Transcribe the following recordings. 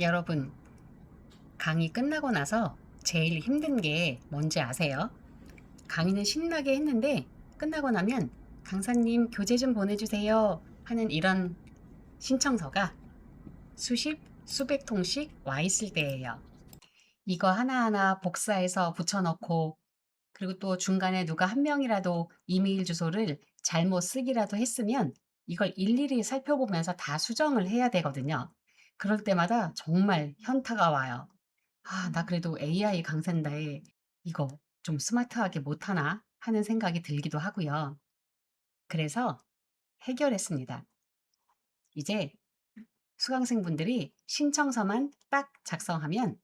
여러분, 강의 끝나고 나서 제일 힘든 게 뭔지 아세요? 강의는 신나게 했는데 끝나고 나면 강사님 교재 좀 보내주세요 하는 이런 신청서가 수십, 수백 통씩 와 있을 때예요. 이거 하나하나 복사해서 붙여넣고 그리고 또 중간에 누가 한 명이라도 이메일 주소를 잘못 쓰기라도 했으면 이걸 일일이 살펴보면서 다 수정을 해야 되거든요. 그럴 때마다 정말 현타가 와요. 아, 나 그래도 AI 강사인데 이거 좀 스마트하게 못하나 하는 생각이 들기도 하고요. 그래서 해결했습니다. 이제 수강생분들이 신청서만 딱 작성하면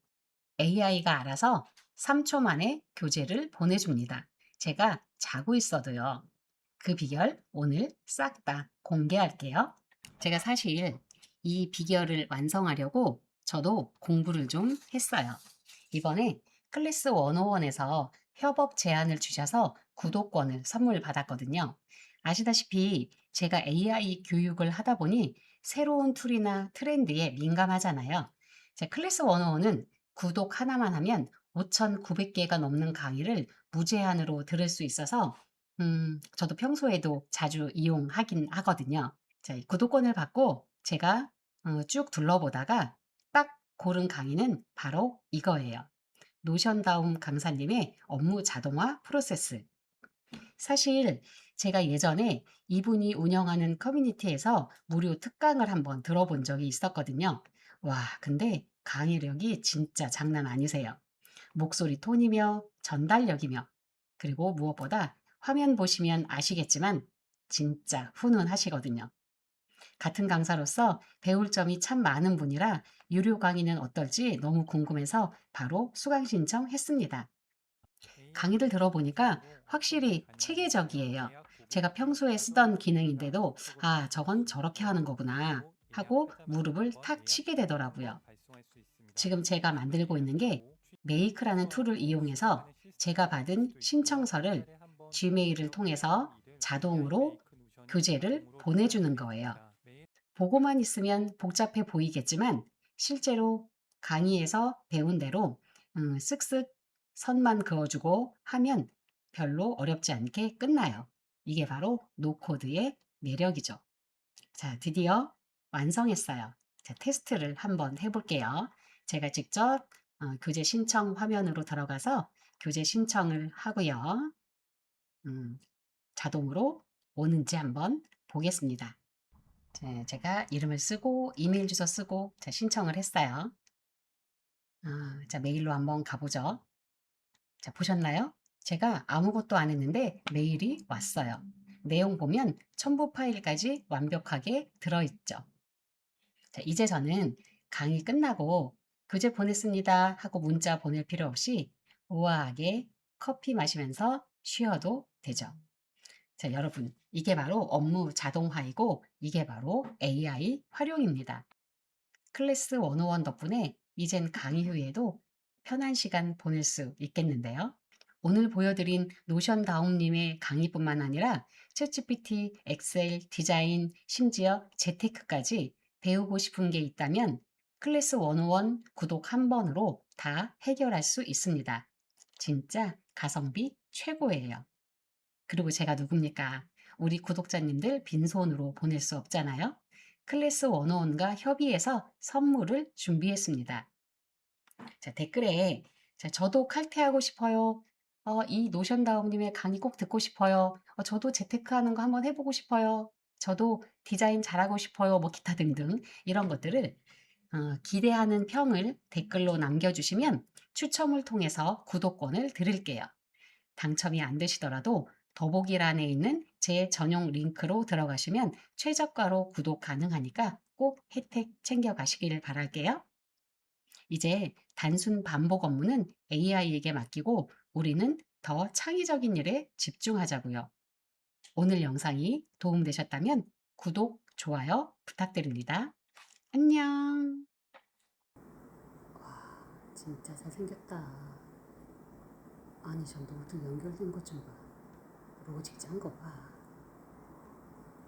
AI가 알아서 3 초 만에 교재를 보내줍니다. 제가 자고 있어도요. 그 비결 오늘 싹 다 공개할게요. 제가 사실 이 비결을 완성하려고 저도 공부를 좀 했어요. 이번에 클래스 101에서 협업 제안을 주셔서 구독권을 선물 받았거든요. 아시다시피 제가 AI 교육을 하다 보니 새로운 툴이나 트렌드에 민감하잖아요. 제 클래스 101은 구독 하나만 하면 5,900개가 넘는 강의를 무제한으로 들을 수 있어서 음, 저도 평소에도 자주 이용하긴 하거든요. 자, 이 구독권을 받고 제가 어, 쭉 둘러보다가 딱 고른 강의는 바로 이거예요. 노션다움 강사님의 업무 자동화 프로세스. 사실 제가 예전에 이분이 운영하는 커뮤니티에서 무료 특강을 한번 들어본 적이 있었거든요. 와, 근데 강의력이 진짜 장난 아니세요. 목소리 톤이며 전달력이며 그리고 무엇보다 화면 보시면 아시겠지만 진짜 훈훈하시거든요. 같은 강사로서 배울 점이 참 많은 분이라 유료 강의는 어떨지 너무 궁금해서 바로 수강 신청했습니다. 강의를 들어보니까 확실히 체계적이에요. 제가 평소에 쓰던 기능인데도 아, 저건 저렇게 하는 거구나 하고 무릎을 탁 치게 되더라고요. 지금 제가 만들고 있는 게 메이크라는 툴을 이용해서 제가 받은 신청서를 지메일을 통해서 자동으로 교재를 보내주는 거예요. 보고만 있으면 복잡해 보이겠지만 실제로 강의에서 배운 대로 음, 쓱쓱 선만 그어주고 하면 별로 어렵지 않게 끝나요. 이게 바로 노코드의 매력이죠. 자, 드디어 완성했어요. 자, 테스트를 한번 해볼게요. 제가 직접 어, 교재 신청 화면으로 들어가서 교재 신청을 하고요. 음, 자동으로 오는지 한번 보겠습니다. 자, 제가 이름을 쓰고 이메일 주소 쓰고 자, 신청을 했어요. 아, 자, 메일로 한번 가보죠. 자, 보셨나요? 제가 아무것도 안 했는데 메일이 왔어요. 내용 보면 첨부 파일까지 완벽하게 들어있죠. 자, 이제 저는 강의 끝나고 교재 보냈습니다 하고 문자 보낼 필요 없이 우아하게 커피 마시면서 쉬어도 되죠. 자, 여러분, 이게 바로 업무 자동화이고 이게 바로 AI 활용입니다. 클래스 101 덕분에 이젠 강의 후에도 편한 시간 보낼 수 있겠는데요. 오늘 보여드린 노션 다움님의 강의뿐만 아니라 챗GPT, 엑셀, 디자인, 심지어 재테크까지 배우고 싶은 게 있다면 클래스 101 구독 한 번으로 다 해결할 수 있습니다. 진짜 가성비 최고예요. 그리고 제가 누굽니까? 우리 구독자님들 빈손으로 보낼 수 없잖아요. 클래스 101과 협의해서 선물을 준비했습니다. 자, 댓글에 자, 저도 칼퇴하고 싶어요. 어, 이 노션 다움님의 강의 꼭 듣고 싶어요. 어, 저도 재테크하는 거 한번 해보고 싶어요. 저도 디자인 잘하고 싶어요. 뭐 기타 등등 이런 것들을 어, 기대하는 평을 댓글로 남겨주시면 추첨을 통해서 구독권을 드릴게요. 당첨이 안 되시더라도 더보기란에 있는 제 전용 링크로 들어가시면 최저가로 구독 가능하니까 꼭 혜택 챙겨가시길 바랄게요. 이제 단순 반복 업무는 AI에게 맡기고 우리는 더 창의적인 일에 집중하자고요. 오늘 영상이 도움되셨다면 구독, 좋아요 부탁드립니다. 안녕. 와, 진짜 잘생겼다. 아니, 저 노드 연결된 것 좀 봐. 로직짠 거 봐.